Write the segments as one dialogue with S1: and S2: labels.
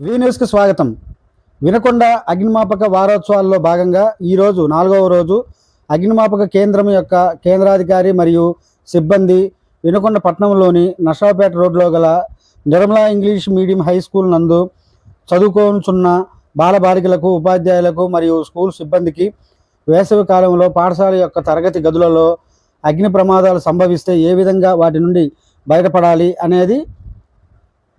S1: వి న్యూస్కి స్వాగతం. వినకొండ అగ్నిమాపక వారోత్సవాల్లో భాగంగా ఈరోజు నాలుగవ రోజు అగ్నిమాపక కేంద్రం యొక్క కేంద్రాధికారి మరియు సిబ్బంది వినకొండ పట్టణంలోని నషాపేట రోడ్లో గల Nirmala English medium high school నందు చదువుకోనుచున్న బాలబాలికలకు ఉపాధ్యాయులకు మరియు స్కూల్ సిబ్బందికి వేసవి కాలంలో పాఠశాల యొక్క తరగతి గదులలో అగ్ని ప్రమాదాలు సంభవిస్తే ఏ విధంగా వాటి నుండి బయటపడాలి అనేది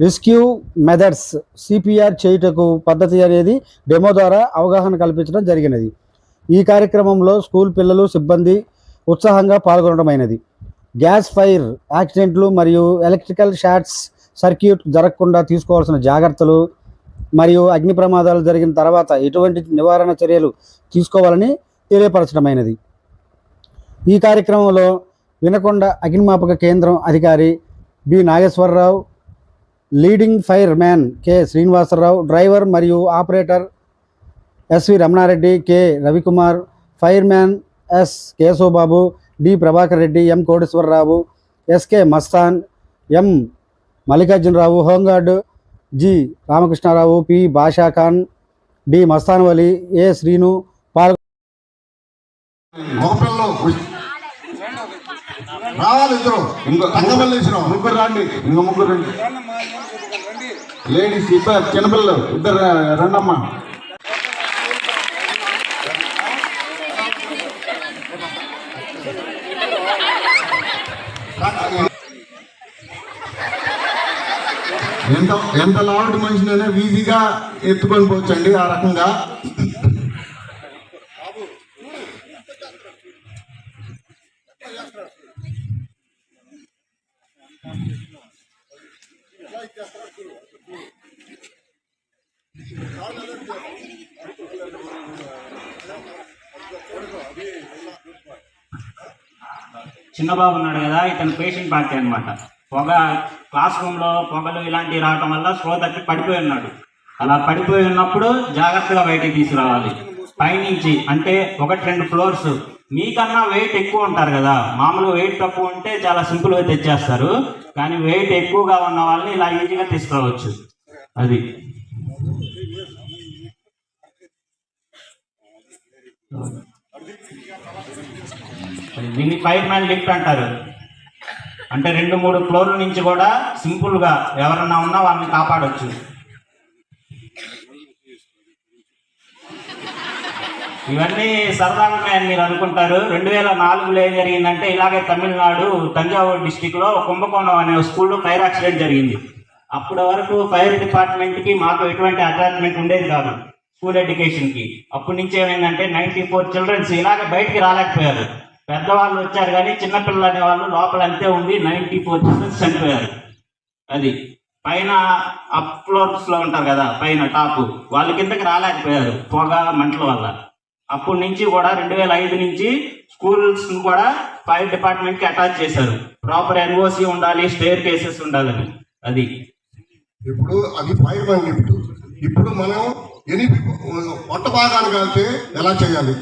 S1: రెస్క్యూ మెథడ్స్ సిపిఆర్ చేయుటకు పద్ధతి అనేది డెమో ద్వారా అవగాహన కల్పించడం జరిగినది. ఈ కార్యక్రమంలో స్కూల్ పిల్లలు సిబ్బంది ఉత్సాహంగా పాల్గొనడమైనది గ్యాస్ ఫైర్ యాక్సిడెంట్లు మరియు ఎలక్ట్రికల్ షార్ట్స్ సర్క్యూట్ జరగకుండా తీసుకోవాల్సిన జాగ్రత్తలు మరియు అగ్ని ప్రమాదాలు జరిగిన తర్వాత ఎటువంటి నివారణ చర్యలు తీసుకోవాలని తెలియపరచడమైనది ఈ కార్యక్రమంలో వినకొండ అగ్నిమాపక కేంద్రం అధికారి B Nageswararao leading fireman K Srinivasarao driver మరియు operator SV Ramanareddy K Ravikumar fireman S Keshavababu D Prabhakar Reddy M Koteswararao SK Mastan M Mallikarjunarao home guard G Ramakrishnarao P Basha Khan D Mastan Vali A Srinu పాల్గొ
S2: రావాలి ఇద్దరు. ఇంకో తంగమల్లి వేసినాం. ముగ్గురు రండి. ఇంకో ముగ్గురు రండి. లేడీస్ ఇద్దరు చిన్నపిల్లలు. ఇద్దరు రండమ్మా. ఎంత ఎంత లావుటి మనిషినైనా ఈజీగా ఎత్తుకొని పోవచ్చండి ఆ రకంగా.
S3: చిన్నబాబు ఉన్నాడు కదా ఇతను పేషెంట్ పార్టీ అనమాట పొగ క్లాస్ రూమ్లో పొగలు ఇలాంటివి రావటం వల్ల స్లో తప్పి పడిపోయి ఉన్నాడు. అలా పడిపోయి ఉన్నప్పుడు జాగ్రత్తగా బయటికి తీసుకురావాలి. పైనుంచి అంటే ఒకటి రెండు ఫ్లోర్స్ మీకన్నా వెయిట్ ఎక్కువ ఉంటారు కదా. మామూలు వెయిట్ తక్కువ ఉంటే చాలా సింపుల్గా తెచ్చేస్తారు. కానీ వెయిట్ ఎక్కువగా ఉన్న వాళ్ళని ఇలా ఈజీగా తీసుకురావచ్చు. అది. దీన్ని ఫైర్ మ్యాన్ లిఫ్ట్ అంటారు. అంటే రెండు మూడు ఫ్లోర్ల నుంచి కూడా సింపుల్గా ఎవరన్నా ఉన్నా వాళ్ళని కాపాడవచ్చు ఇవన్నీ సరదాగా మీరు అనుకుంటారు. రెండు వేల నాలుగులో ఏం జరిగిందంటే ఇలాగే తమిళనాడు తంజావూరు డిస్టిక్లో కుంభకోణం అనే స్కూల్లో ఫైర్ యాక్సిడెంట్ జరిగింది. అప్పటి వరకు ఫైర్ డిపార్ట్మెంట్కి మాకు ఎటువంటి అటాచ్మెంట్ ఉండేది కాదు. స్కూల్ ఎడ్యుకేషన్కి. అప్పటి నుంచి ఏమైందంటే నైన్టీ ఫోర్ చిల్డ్రన్స్ ఇలాగ బయటికి రాలేకపోయారు. పెద్దవాళ్ళు వచ్చారు కానీ చిన్నపిల్లలు అనే వాళ్ళు లోపల అంతే ఉండి నైన్టీ ఫోర్ చిల్డ్రన్స్ చనిపోయారు. అది పైన అప్ ఫ్లోర్స్లో ఉంటారు కదా పైన టాప్. వాళ్ళ కిందకి రాలేకపోయారు పొగ మంటల వల్ల. అప్పటి నుంచి కూడా రెండు వేల ఐదు నుంచి స్కూల్స్ కూడా ఫైర్ డిపార్ట్మెంట్కి అటాచ్ చేశారు. ప్రాపర్ ఎన్ఓసి ఉండాలి స్టేర్ కేసెస్ ఉండాలని. అది.
S2: ఇప్పుడు అది ఫైర్ మ్యాన్ లిఫ్ట్. ఇప్పుడు మనం ఎనిపి పొట్ట భాగాలు కలితే ఎలా చేయాలి?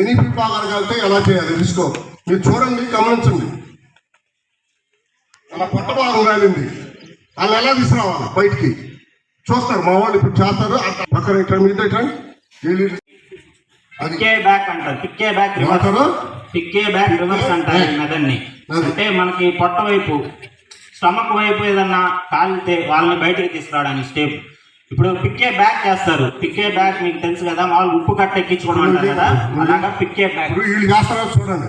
S2: ఎనిపి భాగాలు కలితే ఎలా చేయాలి? తీసుకో. మీరు చూడండి గమనించండి. అలా పొట్ట భాగం కాలింది వాళ్ళు ఎలా తీసుకురావాలి? బయటికి. చూస్తారు మా వాళ్ళు ఇప్పుడు చేస్తారు. పక్కన ఇట్లా మీద ఇట్లా
S3: పిక్కే బ్యాక్ అంటారు. Piggyback reverse. పిక్కే బ్యాక్ రివర్స్ అంటారు. అంటే మనకి పొట్ట వైపు స్టమక్ వైపు ఏదన్నా కాలితే వాళ్ళని బయటికి తీసుకురావడానికి స్టెప్. ఇప్పుడు పిక్కే బ్యాక్ చేస్తారు. పిక్కే బ్యాక్ మీకు తెలుసు కదా మామూలు ఉప్పు కట్ట ఎక్కించుకోవడం అంటారు కదా అలాగా పిక్కే బ్యాక్
S2: ఇప్పుడు వీళ్ళు చేస్తారో చూడండి.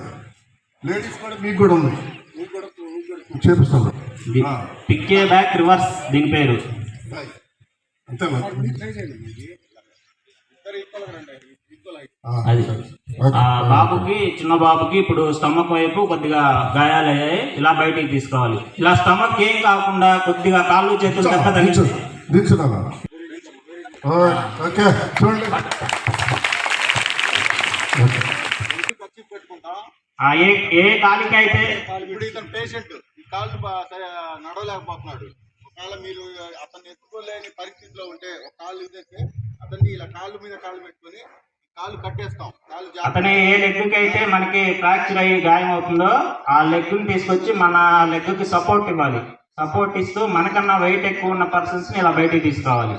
S2: లేడీస్ కూడా మీకు కూడా ఉంది. చేపిస్తాను.
S3: పిక్కే బ్యాక్ రివర్స్ దీని పేరు. అది. బాబుకి చిన్న బాబుకి ఇప్పుడు స్టమక్ వైపు కొద్దిగా గాయాలయ్యాయి ఇలా బయటికి తీసుకోవాలి. ఇలా స్టమక్ ఏం కాకుండా కొద్దిగా కాళ్ళు చేతులు దెబ్బ
S2: దించు ఓకే చూడండి
S3: ఏ ఏ కాలికి అయితే
S4: ఇప్పుడు ఇతను పేషెంట్ ఈ సరే నడవలేకపోతున్నాడు. ఒకవేళ మీరు అతన్ని ఎత్తుకోలేని పరిస్థితిలో ఉంటే ఒక కాళ్ళు ఇదేస్తే అతన్ని ఇలా కాళ్ళు మీద కాళ్ళు పెట్టుకొని ఈ కాళ్ళు కట్టేస్తాం. కాళ్ళు జాగ్రత్త
S3: అతని ఏ లెగ్కి అయితే మనకి ఫ్రాక్చర్ అయ్యి గాయం అవుతుందో ఆ లెగ్ని తీసుకొచ్చి మన లెగ్కి సపోర్ట్ ఇవ్వాలి. సపోర్ట్ ఇస్తూ మనకన్నా వెయిట్ ఎక్కువ ఉన్న పర్సన్స్ని ఇలా బయటికి తీసుకురావాలి.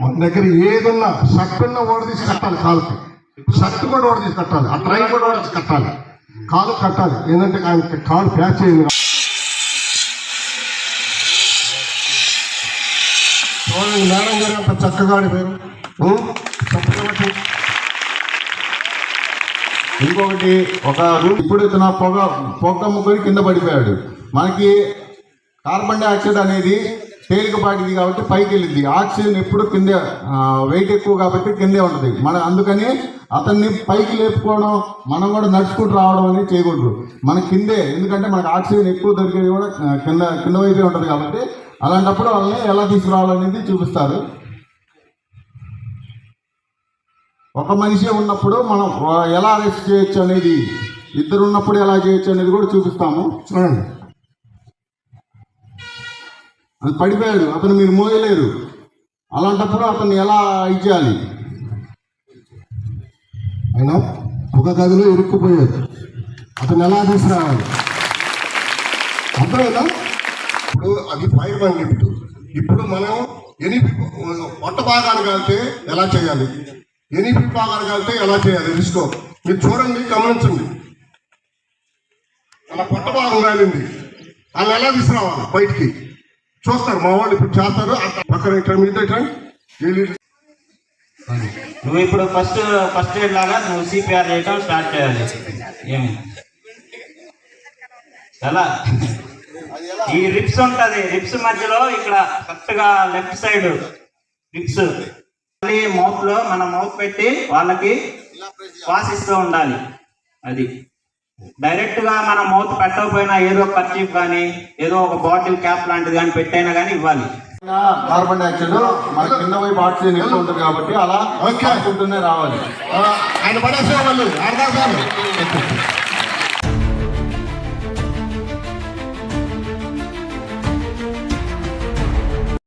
S2: మన దగ్గర ఏదున్నా షర్ట్ ఉన్న ఓడ తీసి కట్టాలి కాలుకి. షర్ట్ కూడా ఓడ తీసి కట్టాలి. ఆ ట్రైన్ కూడా ఓడ తీసి కట్టాలి. కాలు కట్టాలి. ఏంటంటే ఆయనకి కాలు ప్యాచ్ చేయండి మేడం గారు అంత చక్కగా ఆడిపోయారు.
S4: ఇంకొకటి ఒక రూమ్ ఇప్పుడు ఇతను పొగ పొగ అమ్ముకొని కింద పడిపోయాడు. మనకి కార్బన్ డైఆక్సైడ్ అనేది తేలికపాటిది కాబట్టి పైకి వెళ్ళింది ఆక్సిజన్ ఎప్పుడు కిందే వెయిట్ ఎక్కువ కాబట్టి కిందే ఉంటుంది. మన అందుకని అతన్ని పైకి లేపుకోవడం మనం కూడా నడుచుకుంటూ రావడం అనేది చేయకూడదు. మన కిందే ఎందుకంటే మనకు ఆక్సిజన్ ఎక్కువ దొరికేది కూడా కింద కింద వైపే ఉంటుంది కాబట్టి అలాంటప్పుడు వాళ్ళని ఎలా తీసుకురావాలనేది చూపిస్తారు. ఒక మనిషి ఉన్నప్పుడు మనం ఎలా అరెస్ట్ చేయొచ్చు అనేది ఇద్దరు ఉన్నప్పుడు ఎలా చేయొచ్చు అనేది కూడా చూపిస్తాము.
S2: చూడండి
S4: అది పడిపోయాడు. అతను మీరు మోయలేరు. అలాంటప్పుడు అతన్ని ఎలా ఇచ్చేయాలి
S2: ఆయన ఒక గదిలో ఇరుక్కుపోయాడు. అతను ఎలా తీసుకురావాలి? అర్థమైందా? ఇప్పుడు అది ఫైర్ మ్యాన్ లిఫ్ట్ ఇప్పుడు మనం ఎని పొట్ట భాగాన్ని కలిపితే ఎలా చేయాలి? ఎని భాగాన్ని కలిపితే ఎలా చేయాలి? రిస్కో మీరు చూడండి గమనించండి. అలా పొట్ట భాగం కాలింది వాళ్ళు ఎలా తీసుకురావాలి? బయటికి. చూస్తారు మా వాళ్ళు ఇప్పుడు చేస్తారు ఒకరు పక్కన ఇట్లా మీద
S3: నువ్వు ఇప్పుడు ఫస్ట్ ఫస్ట్ ఎయిడ్ లాగా నువ్వు సిపిఆర్ చేయటం స్టార్ట్ చేయాలి. ఏమి? ఎలా? ఈ రిప్స్ ఉంటది రిప్స్ మధ్యలో ఇక్కడ కరెక్ట్గా లెఫ్ట్ సైడ్ రిప్స్ మౌత్లో మన మౌత్ పెట్టి వాళ్ళకి శ్వాసిస్తూ ఉండాలి. అది. డైరెక్ట్గా మన మౌత్ పెట్టకపోయినా ఏదో ఖర్చీఫ్ కానీ ఏదో ఒక బాటిల్ క్యాప్ లాంటిది కానీ పెట్టైనా కానీ ఇవ్వాలి.
S4: కార్బన్ డైఆక్సైడ్ మన కింద ఆక్సిజన్ ఎక్కువ ఉంటుంది కాబట్టి అలా. ఆడుకుంటూనే రావాలి.
S2: ఆయన పడేసే వాళ్ళు